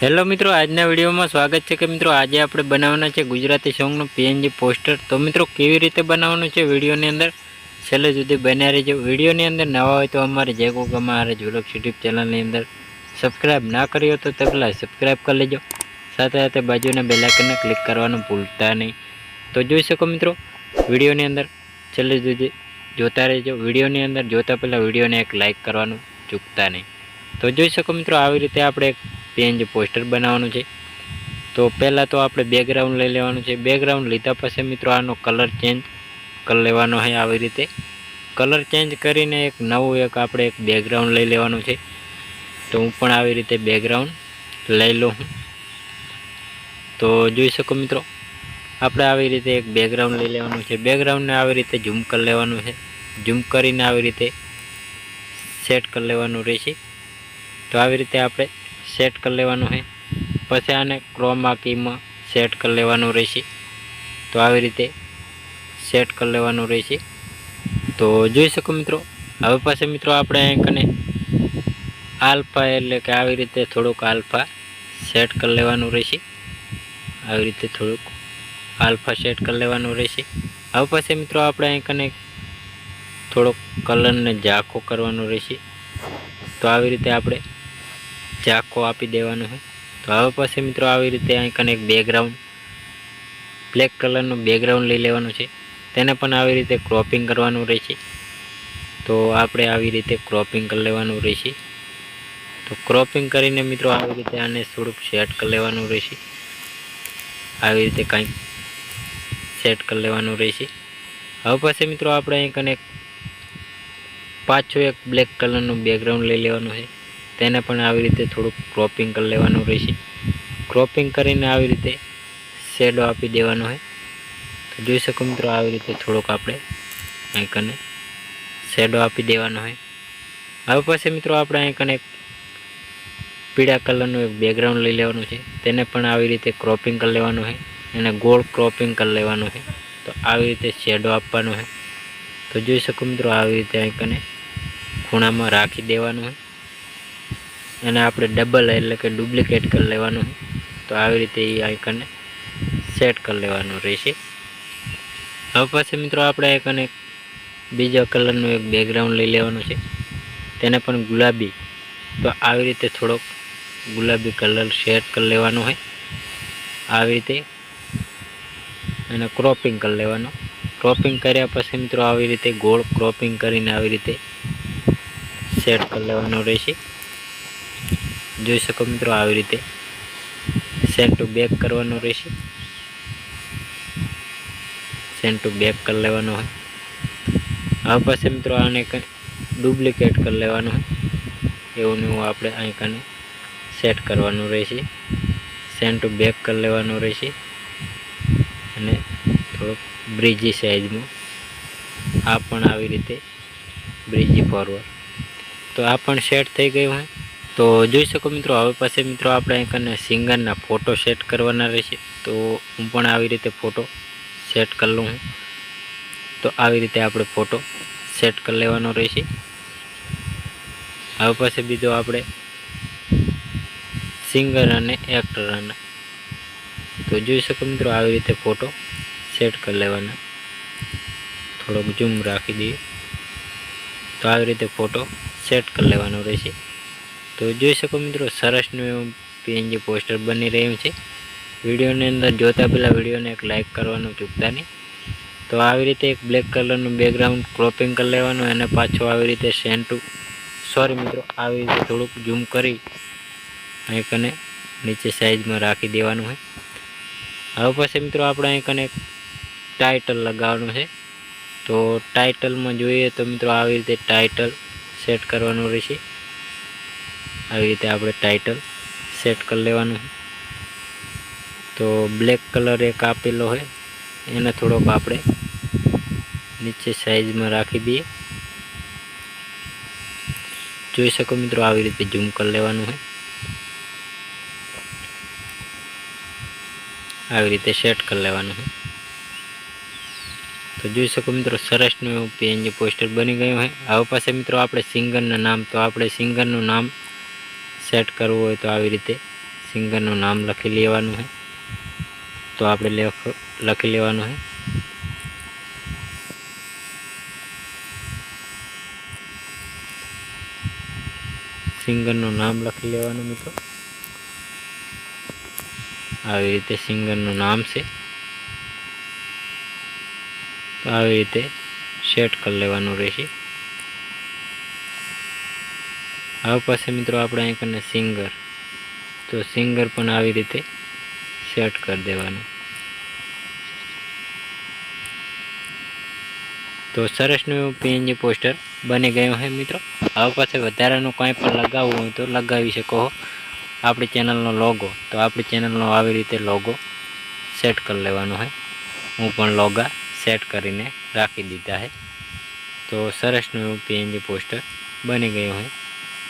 Hello મિત્રો, આજના વિડીયોમાં સ્વાગત છે કે મિત્રો, આજે આપણે બનાવવાના છે ગુજરાતી સોંગનું પીએનજી પોસ્ટર. તો મિત્રો, કેવી રીતે બનાવવાનું છે વિડીયોની અંદર? છેલ્લે સુધી બન્યા રહેજો. વિડીયોની અંદર નવા હોય તો અમારે જે ગોગા અમારે વ્લોગ યુટ્યુબ ચેનલની અંદર સબસ્ક્રાઈબ ના કરી હોય તો તે પહેલાં સબસ્ક્રાઈબ કરી લેજો. સાથે સાથે બાજુના બેલાઇકનને ક્લિક કરવાનું ભૂલતા નહીં. તો જોઈ શકો મિત્રો, વિડીયોની અંદર છેલ્લે સુધી જોતા રહેજો. વિડીયોની અંદર જોતા પહેલાં વિડીયોને એક લાઇક કરવાનું ચૂકતા નહીં. તો જોઈ શકો મિત્રો, આવી રીતે આપણે પીએનજી પોસ્ટર બનાવવાનું છે. તો પહેલાં તો આપણે બેકગ્રાઉન્ડ લઈ લેવાનું છે. બેકગ્રાઉન્ડ લીધા પછી મિત્રો આનો કલર ચેન્જ કરી લેવાનો છે આવી રીતે. કલર ચેન્જ કરીને એક નવું એક આપણે એક બેકગ્રાઉન્ડ લઈ લેવાનું છે. તો હું પણ આવી રીતે બેકગ્રાઉન્ડ લઈ લઉં હું તો જોઈ શકો મિત્રો, આપણે આવી રીતે એક બેકગ્રાઉન્ડ લઈ લેવાનું છે. બેકગ્રાઉન્ડને આવી રીતે ઝૂમ કરી લેવાનું છે. ઝૂમ કરીને આવી રીતે સેટ કરી લેવાનું રહેશે. તો આવી રીતે આપણે સેટ કરી લેવાનું છે. પછી આને ક્રોમા કીમાં સેટ કરી લેવાનું રહેશે. તો આવી રીતે સેટ કરી લેવાનું રહેશે. તો જોઈ શકો મિત્રો, હવે પછી મિત્રો આપણે કને આલ્ફા એટલે કે આવી રીતે થોડુંક આલ્ફા સેટ કરી લેવાનું રહેશે. આવી રીતે થોડુંક આલ્ફા સેટ કરી લેવાનું રહેશે. હવે પછી મિત્રો આપણે અહીં કને થોડોક કલરને ઝાંખો કરવાનો રહેશે. તો આવી રીતે આપણે ઝાંખો આપી દેવાનો છે. તો હવે પછી મિત્રો આવી રીતે અહીં કને એક બેકગ્રાઉન્ડ બ્લેક કલરનું બેકગ્રાઉન્ડ લઈ લેવાનું છે. તેને પણ આવી રીતે ક્રોપિંગ કરવાનું રહેશે. તો આપણે આવી રીતે ક્રોપિંગ કરી લેવાનું રહેશે. તો ક્રોપિંગ કરીને મિત્રો આવી રીતે આને થોડુંક સેટ કરી લેવાનું રહેશે. આવી રીતે કંઈક સેટ કરી લેવાનું રહેશે. હવે પછી મિત્રો આપણે અહીં કને પાછું એક બ્લેક કલરનું બેકગ્રાઉન્ડ લઈ લેવાનું છે. તેને પણ આવી રીતે થોડુંક ક્રોપિંગ કરી લેવાનું રહેશે. ક્રોપિંગ કરીને આવી રીતે શેડો આપી દેવાનો હોય. તો જોઈ શકો મિત્રો આવી રીતે થોડુંક આપણે અહીં કને શેડો આપી દેવાનો હોય. હવે પછી મિત્રો આપણે અહીં કને પીળા કલરનું એક બેકગ્રાઉન્ડ લઈ લેવાનું છે. તેને પણ આવી રીતે ક્રોપિંગ કરી લેવાનું છે એને ગોળ ક્રોપિંગ કરી લેવાનું છે તો આવી રીતે શેડો આપવાનો છે તો જોઈ શકો મિત્રો આવી રીતે અહીં કને ખૂણામાં રાખી દેવાનું છે એને આપણે ડબલ એટલે કે ડુપ્લિકેટ કરી લેવાનું. તો આવી રીતે એ આઇકનને સેટ કરી લેવાનું રહેશે. હવે પછી મિત્રો આપણે એક બીજા કલરનું એક બેકગ્રાઉન્ડ લઈ લેવાનું છે. તેને પણ ગુલાબી. તો આવી રીતે થોડોક ગુલાબી કલર સેટ કરી લેવાનો હોય. આવી રીતે એને ક્રોપિંગ કરી લેવાનું. ક્રોપિંગ કર્યા પછી મિત્રો આવી રીતે ગોળ ક્રોપિંગ કરીને આવી રીતે સેટ કરી લેવાનું રહેશે. જોઈ શકો મિત્રો આવી રીતે. સેન્ટ ટુ બેક કરવાનું રહેશે. સેન્ટ ટુ બેક કરી લેવાનું હોય. હવે પછી મિત્રો આને કંઈ ડુપ્લિકેટ કરી લેવાનું હોય. એવું એવું આપણે અહીં કને સેટ કરવાનું રહેશે. સેન્ટ ટુ બેક કરી લેવાનું રહેશે. અને થોડોક બ્રિજી સાઇઝમાં આ પણ આવી રીતે બ્રિજી ફોરવર્ડ તો આ પણ સેટ થઈ ગયું હોય. તો જોઈ શકો મિત્રો, હવે પાસે મિત્રો આપણે કને સિંગરના ફોટો સેટ કરવાના રહેશે. તો હું પણ આવી રીતે ફોટો સેટ કરી લઉં તો આવી રીતે આપણે ફોટો સેટ કરી લેવાનો રહેશે. હવે પાસે બીજો આપણે સિંગર અને એક્ટરના તો જોઈ શકો મિત્રો, આવી રીતે ફોટો સેટ કરી લેવાના. થોડોક ઝૂમ રાખી દઈએ. તો આવી રીતે ફોટો સેટ કરી લેવાનો રહેશે. તો જોઈ શકો મિત્રો સરસનું એવું પીએનજી પોસ્ટર બની રહ્યું છે. વિડીયોની અંદર જોતા પહેલાં વિડીયોને એક લાઇક કરવાનું ચૂકતા નહીં. તો આવી રીતે એક બ્લેક કલરનું બેકગ્રાઉન્ડ ક્રોપિંગ કરી લેવાનું, અને પાછો આવી રીતે સેન્ટુ સોરી મિત્રો, આવી રીતે થોડુંક ઝૂમ કરી અહીં કને નીચે સાઈઝમાં રાખી દેવાનું હોય. હવે પછી મિત્રો આપણે અહીં કને ટાઇટલ લગાવવાનું છે. તો ટાઇટલમાં જોઈએ તો મિત્રો આવી રીતે ટાઇટલ સેટ કરવાનું રહેશે. આવી રીતે આપણે ટાઇટલ સેટ કરી લેવાનું તો બ્લેક કલર એક આપેલો હોય, એને થોડોક આપણે નીચે સાઈઝમાં રાખી દઈએ. જોઈ શકો મિત્રો આવી રીતે ઝૂમ કરી લેવાનું હોય. આવી રીતે સેટ કરી લેવાનું હોય. તો જોઈ શકો મિત્રો સરસનું એવું પીએનજી પોસ્ટર બની ગયું હોય. હવે પાસે મિત્રો આપણે સિંગરના નામ, તો આપણે સિંગરનું નામ સેટ કરવું હોય તો આવી રીતે સિંગરનું નામ લખી લેવાનું છે તો આપણે લેખ લેવાનું છે સિંગરનું નામ લખી લેવાનું મિત્રો. આવી રીતે સિંગરનું નામ છે. તો આવી રીતે સેટ કરી લેવાનું રહેશે. હવે પછી મિત્રો આપણે અહીં કને સિંગર. તો સિંગર પણ આવી રીતે સેટ કરી દેવાનું. તો સરસનું પીએનજી પોસ્ટર બની ગયું છે મિત્રો. હવે પછી વધારાનું કંઈ પણ લગાવવું હોય તો લગાવી શકો આપણી ચેનલનો લોગો તો આપણી ચેનલનો આવી રીતે લોગો સેટ કરી લેવાનો છે હું પણ લોગા સેટ કરીને રાખી દીધા છે તો સરસનું એવું પીએનજી પોસ્ટર બની ગયું છે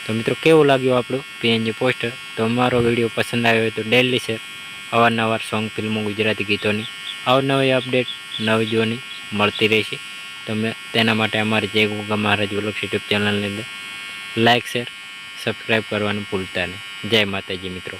તો મિત્રો, કેવું લાગ્યું આપણું પીએનજી પોસ્ટર તો અમારો વીડિયો પસંદ આવ્યો હોય તો ડેલી શેર અવારનવાર સોંગ ફિલ્મો ગુજરાતી ગીતોની અવનવી અપડેટ નવી જોની મળતી રહેશે. તમે તેના માટે અમારી જય ગુગા મહારાજ વ્લોગ્સ યુટ્યુબ ચેનલની અંદર લાઇક શેર સબસ્ક્રાઈબ કરવાનું ભૂલતા નહીં. જય માતાજી મિત્રો.